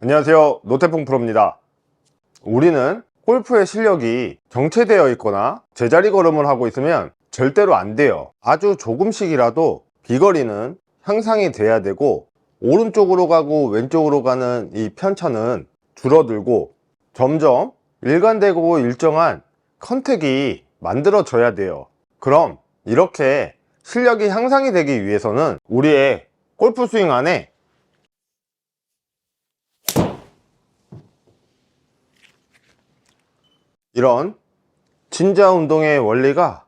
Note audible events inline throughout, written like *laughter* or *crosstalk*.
안녕하세요. 노태풍 프로입니다. 우리는 골프의 실력이 정체되어 있거나 제자리 걸음을 하고 있으면 절대로 안 돼요. 아주 조금씩이라도 비거리는 향상이 돼야 되고 오른쪽으로 가고 왼쪽으로 가는 이 편차는 줄어들고 점점 일관되고 일정한 컨택이 만들어져야 돼요. 그럼 이렇게 실력이 향상이 되기 위해서는 우리의 골프 스윙 안에 이런 진자 운동의 원리가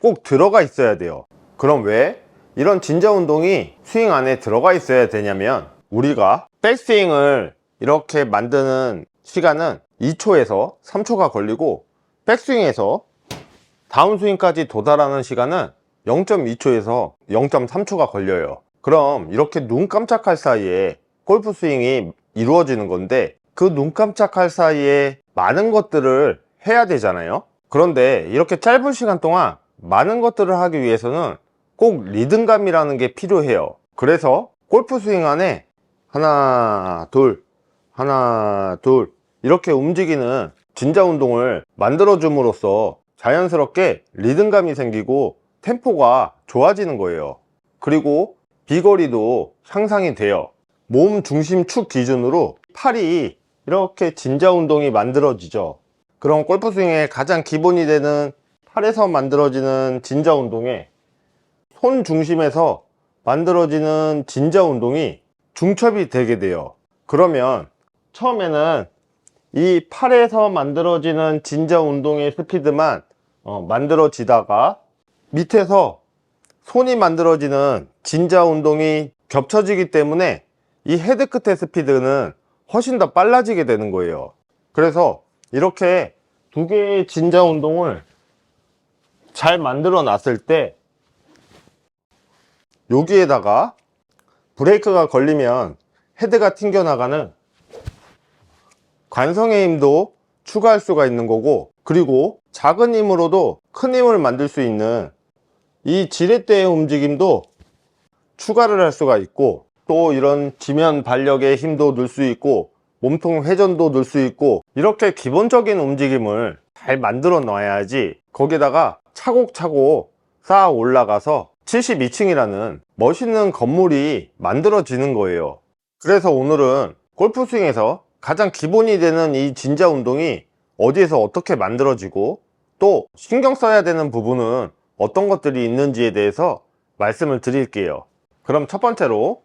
꼭 들어가 있어야 돼요. 그럼 왜 이런 진자 운동이 스윙 안에 들어가 있어야 되냐면 우리가 백스윙을 이렇게 만드는 시간은 2초에서 3초가 걸리고 백스윙에서 다운스윙까지 도달하는 시간은 0.2초에서 0.3초가 걸려요. 그럼 이렇게 눈 깜짝할 사이에 골프 스윙이 이루어지는 건데 그 눈 깜짝할 사이에 많은 것들을 해야 되잖아요. 그런데 이렇게 짧은 시간 동안 많은 것들을 하기 위해서는 꼭 리듬감이라는 게 필요해요. 그래서 골프 스윙 안에 하나 둘 하나 둘 이렇게 움직이는 진자 운동을 만들어 줌으로써 자연스럽게 리듬감이 생기고 템포가 좋아지는 거예요. 그리고 비거리도 향상이 돼요. 몸 중심 축 기준으로 팔이 이렇게 진자 운동이 만들어지죠 그럼 골프 스윙의 가장 기본이 되는 팔에서 만들어지는 진자 운동에 손 중심에서 만들어지는 진자 운동이 중첩이 되게 돼요. 그러면 처음에는 이 팔에서 만들어지는 진자 운동의 스피드만 어, 만들어지다가 밑에서 손이 만들어지는 진자 운동이 겹쳐지기 때문에 이 헤드 끝의 스피드는 훨씬 더 빨라지게 되는 거예요. 그래서 이렇게 두 개의 진자 운동을 잘 만들어 놨을 때 여기에다가 브레이크가 걸리면 헤드가 튕겨나가는 관성의 힘도 추가할 수가 있는 거고 그리고 작은 힘으로도 큰 힘을 만들 수 있는 이 지렛대의 움직임도 추가를 할 수가 있고 또 이런 지면 발력의 힘도 넣을 수 있고 몸통 회전도 넣을 수 있고 이렇게 기본적인 움직임을 잘 만들어 놔야지 거기다가 차곡차곡 쌓아 올라가서 72층이라는 멋있는 건물이 만들어지는 거예요. 그래서 오늘은 골프 스윙에서 가장 기본이 되는 이 진자 운동이 어디에서 어떻게 만들어지고 또 신경 써야 되는 부분은 어떤 것들이 있는지에 대해서 말씀을 드릴게요. 그럼 첫 번째로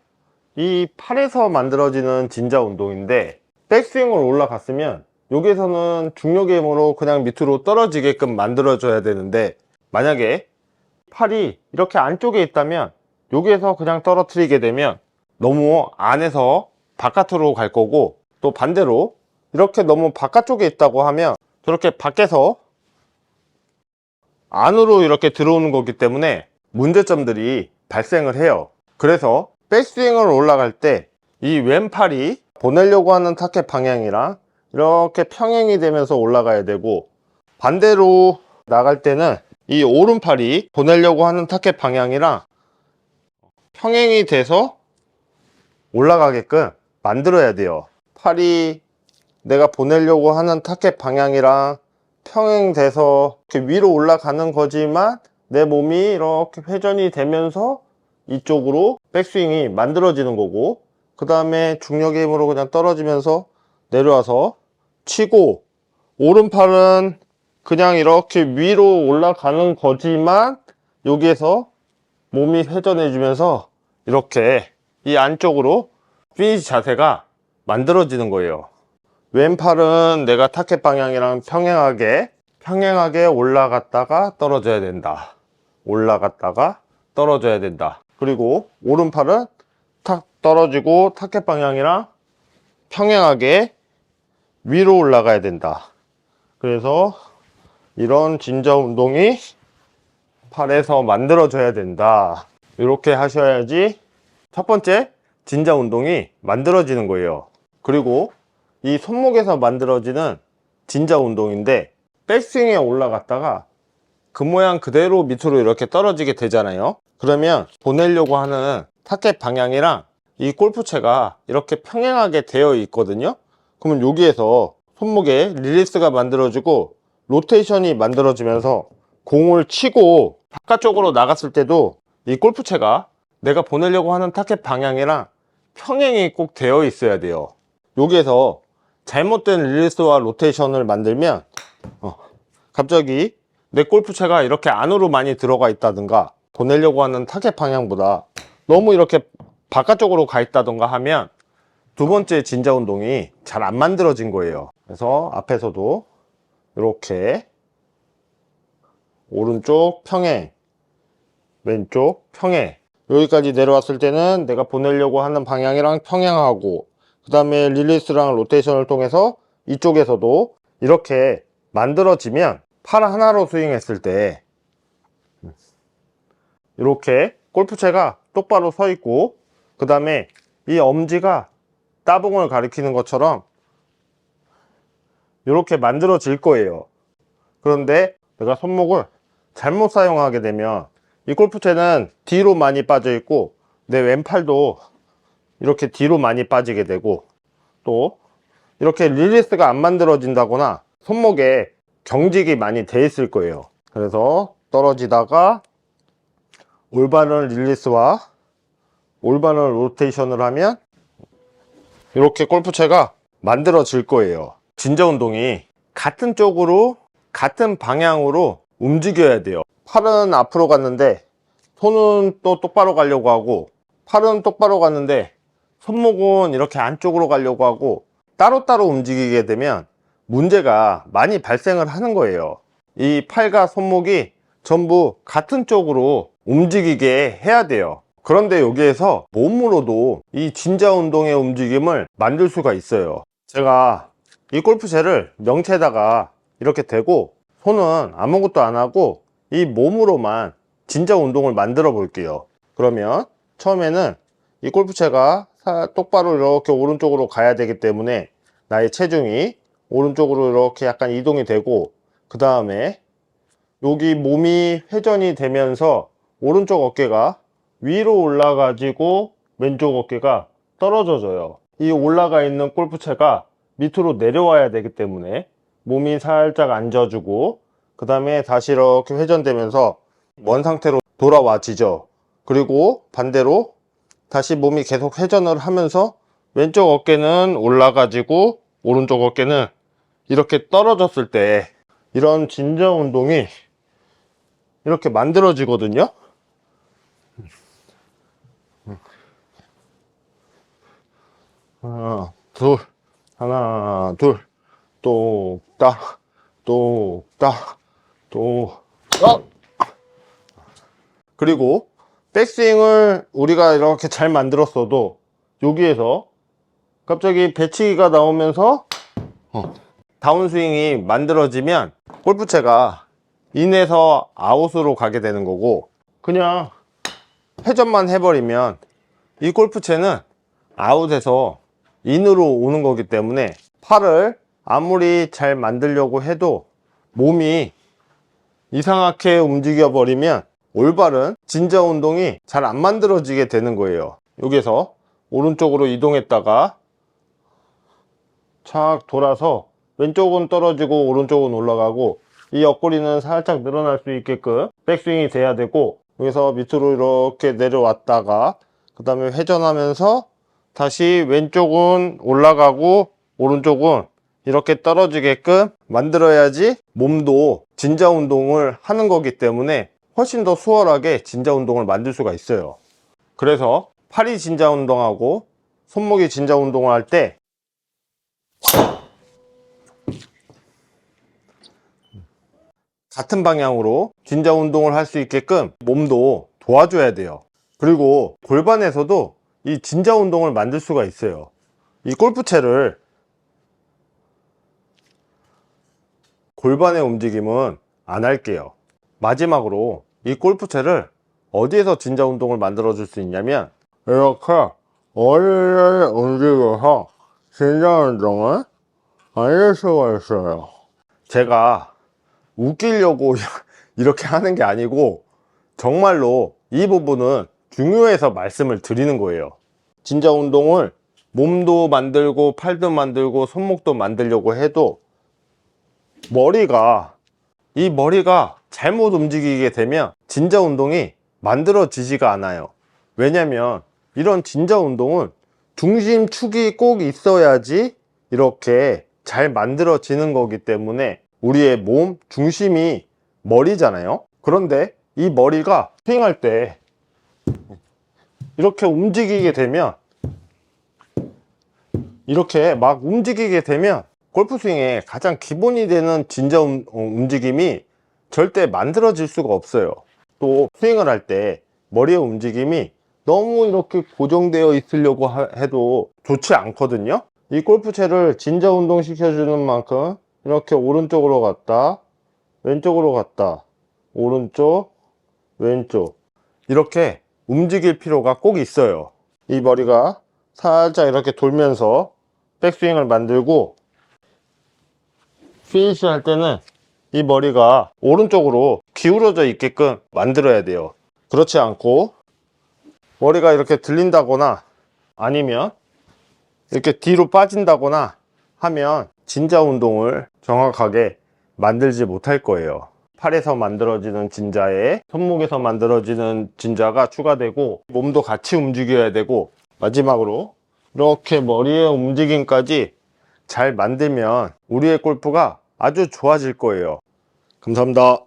이 팔에서 만들어지는 진자 운동인데 백스윙을 올라갔으면 여기에서는 중력의 힘으로 그냥 밑으로 떨어지게끔 만들어 줘야 되는데 만약에 팔이 이렇게 안쪽에 있다면 여기에서 그냥 떨어뜨리게 되면 너무 안에서 바깥으로 갈 거고 또 반대로 이렇게 너무 바깥쪽에 있다고 하면 저렇게 밖에서 안으로 이렇게 들어오는 거기 때문에 문제점들이 발생을 해요. 그래서 백스윙을 올라갈 때 이 왼팔이 보내려고 하는 타켓 방향이랑 이렇게 평행이 되면서 올라가야 되고 반대로 나갈 때는 이 오른팔이 보내려고 하는 타켓 방향이랑 평행이 돼서 올라가게끔 만들어야 돼요. 팔이 내가 보내려고 하는 타켓 방향이랑 평행돼서 이렇게 위로 올라가는 거지만 내 몸이 이렇게 회전이 되면서 이쪽으로 백스윙이 만들어지는 거고 그 다음에 중력의 힘으로 그냥 떨어지면서 내려와서 치고 오른팔은 그냥 이렇게 위로 올라가는 거지만 여기에서 몸이 회전해 주면서 이렇게 이 안쪽으로 피니시 자세가 만들어지는 거예요. 왼팔은 내가 타켓 방향이랑 평행하게 평행하게 올라갔다가 떨어져야 된다. 올라갔다가 떨어져야 된다. 그리고 오른팔은 탁 떨어지고 타켓 방향이랑 평행하게 위로 올라가야 된다. 그래서 이런 진자 운동이 팔에서 만들어져야 된다. 이렇게 하셔야지 첫 번째 진자 운동이 만들어지는 거예요. 그리고 이 손목에서 만들어지는 진자 운동인데 백스윙에 올라갔다가 그 모양 그대로 밑으로 이렇게 떨어지게 되잖아요. 그러면 보내려고 하는 타켓 방향이랑 이 골프채가 이렇게 평행하게 되어 있거든요. 그러면 여기에서 손목에 릴리스가 만들어지고 로테이션이 만들어지면서 공을 치고 바깥쪽으로 나갔을 때도 이 골프채가 내가 보내려고 하는 타켓 방향이랑 평행이 꼭 되어 있어야 돼요. 여기에서 잘못된 릴리스와 로테이션을 만들면 어, 갑자기 내 골프채가 이렇게 안으로 많이 들어가 있다든가 보내려고 하는 타겟 방향보다 너무 이렇게 바깥쪽으로 가 있다든가 하면 두 번째 진자 운동이 잘 안 만들어진 거예요. 그래서 앞에서도 이렇게 오른쪽 평행 왼쪽 평행. 여기까지 내려왔을 때는 내가 보내려고 하는 방향이랑 평행하고 그 다음에 릴리스랑 로테이션을 통해서 이쪽에서도 이렇게 만들어지면 팔 하나로 스윙했을 때 이렇게 골프채가 똑바로 서 있고 그 다음에 이 엄지가 따봉을 가리키는 것처럼 이렇게 만들어질 거예요. 그런데 내가 손목을 잘못 사용하게 되면 이 골프채는 뒤로 많이 빠져 있고 내 왼팔도 이렇게 뒤로 많이 빠지게 되고 또 이렇게 릴리스가 안 만들어진다거나 손목에 경직이 많이 돼 있을 거예요. 그래서 떨어지다가 올바른 릴리스와 올바른 로테이션을 하면 이렇게 골프채가 만들어질 거예요. 진저 운동이 같은 쪽으로 같은 방향으로 움직여야 돼요. 팔은 앞으로 갔는데 손은 또 똑바로 가려고 하고 팔은 똑바로 갔는데 손목은 이렇게 안쪽으로 가려고 하고 따로따로 움직이게 되면 문제가 많이 발생을 하는 거예요. 이 팔과 손목이 전부 같은 쪽으로 움직이게 해야 돼요. 그런데 여기에서 몸으로도 이 진자 운동의 움직임을 만들 수가 있어요. 제가 이 골프채를 명체에다가 이렇게 대고 손은 아무것도 안 하고 이 몸으로만 진자 운동을 만들어 볼게요. 그러면 처음에는 이 골프채가 사- 똑바로 이렇게 오른쪽으로 가야 되기 때문에 나의 체중이 오른쪽으로 이렇게 약간 이동이 되고 그 다음에 여기 몸이 회전이 되면서 오른쪽 어깨가 위로 올라가지고 왼쪽 어깨가 떨어져져요. 이 올라가 있는 골프채가 밑으로 내려와야 되기 때문에 몸이 살짝 앉아주고 그 다음에 다시 이렇게 회전되면서 먼 상태로 돌아와지죠. 그리고 반대로 다시 몸이 계속 회전을 하면서 왼쪽 어깨는 올라가지고 오른쪽 어깨는 이렇게 떨어졌을 때 이런 진정 운동이 이렇게 만들어지거든요 하나 둘. 하나 둘. 똑딱 똑딱 똑딱 그리고 백스윙을 우리가 이렇게 잘 만들었어도 여기에서 갑자기 배치기가 나오면서 어, 다운스윙이 만들어지면 골프채가 인에서 아웃으로 가게 되는 거고 그냥 회전만 해버리면 이 골프채는 아웃에서 인으로 오는 거기 때문에 팔을 아무리 잘 만들려고 해도 몸이 이상하게 움직여 버리면 올바른 진자 운동이 잘 안 만들어지게 되는 거예요. 여기서 오른쪽으로 이동했다가 착 돌아서 왼쪽은 떨어지고 오른쪽은 올라가고 이 옆구리는 살짝 늘어날 수 있게끔 백스윙이 돼야 되고 여기서 밑으로 이렇게 내려왔다가 그 다음에 회전하면서 다시 왼쪽은 올라가고 오른쪽은 이렇게 떨어지게끔 만들어야지 몸도 진자 운동을 하는 거기 때문에 훨씬 더 수월하게 진자 운동을 만들 수가 있어요. 그래서 팔이 진자 운동하고 손목이 진자 운동을 할 때 같은 방향으로 진자 운동을 할 수 있게끔 몸도 도와줘야 돼요. 그리고 골반에서도 이 진자 운동을 만들 수가 있어요. 이 골프채를 골반의 움직임은 안 할게요. 마지막으로 이 골프채를 어디에서 진자 운동을 만들어 줄 수 있냐면 이렇게 어디를 움직여서 진자 운동을 만들 수가 있어요. 제가 웃기려고 *laughs* 이렇게 하는 게 아니고 정말로 이 부분은 중요해서 말씀을 드리는 거예요 진자 운동을 몸도 만들고 팔도 만들고 손목도 만들려고 해도 머리가 이 머리가 잘못 움직이게 되면 진자 운동이 만들어지지가 않아요. 왜냐면 이런 진자 운동은 중심축이 꼭 있어야지 이렇게 잘 만들어지는 거기 때문에 우리의 몸 중심이 머리잖아요. 그런데 이 머리가 스윙할 때 이렇게 움직이게 되면 이렇게 막 움직이게 되면 골프 스윙의 가장 기본이 되는 어, 움직임이 절대 만들어질 수가 없어요. 또 스윙을 할 때 머리의 움직임이 너무 이렇게 고정되어 있으려고 하- 해도 좋지 않거든요. 이 골프채를 진자 운동 시켜주는 만큼 이렇게 오른쪽으로 갔다, 왼쪽으로 갔다, 오른쪽, 왼쪽 이렇게 움직일 필요가 꼭 있어요. 이 머리가 살짝 이렇게 돌면서 백스윙을 만들고 피니시 할 때는 이 머리가 오른쪽으로 기울어져 있게끔 만들어야 돼요. 그렇지 않고 머리가 이렇게 들린다거나 아니면 이렇게 뒤로 빠진다거나 하면 진자 운동을 정확하게 만들지 못할 거예요. 팔에서 만들어지는 진자에 손목에서 만들어지는 진자가 추가되고 몸도 같이 움직여야 되고 마지막으로 이렇게 머리의 움직임까지 잘 만들면 우리의 골프가 아주 좋아질 거예요. 감사합니다.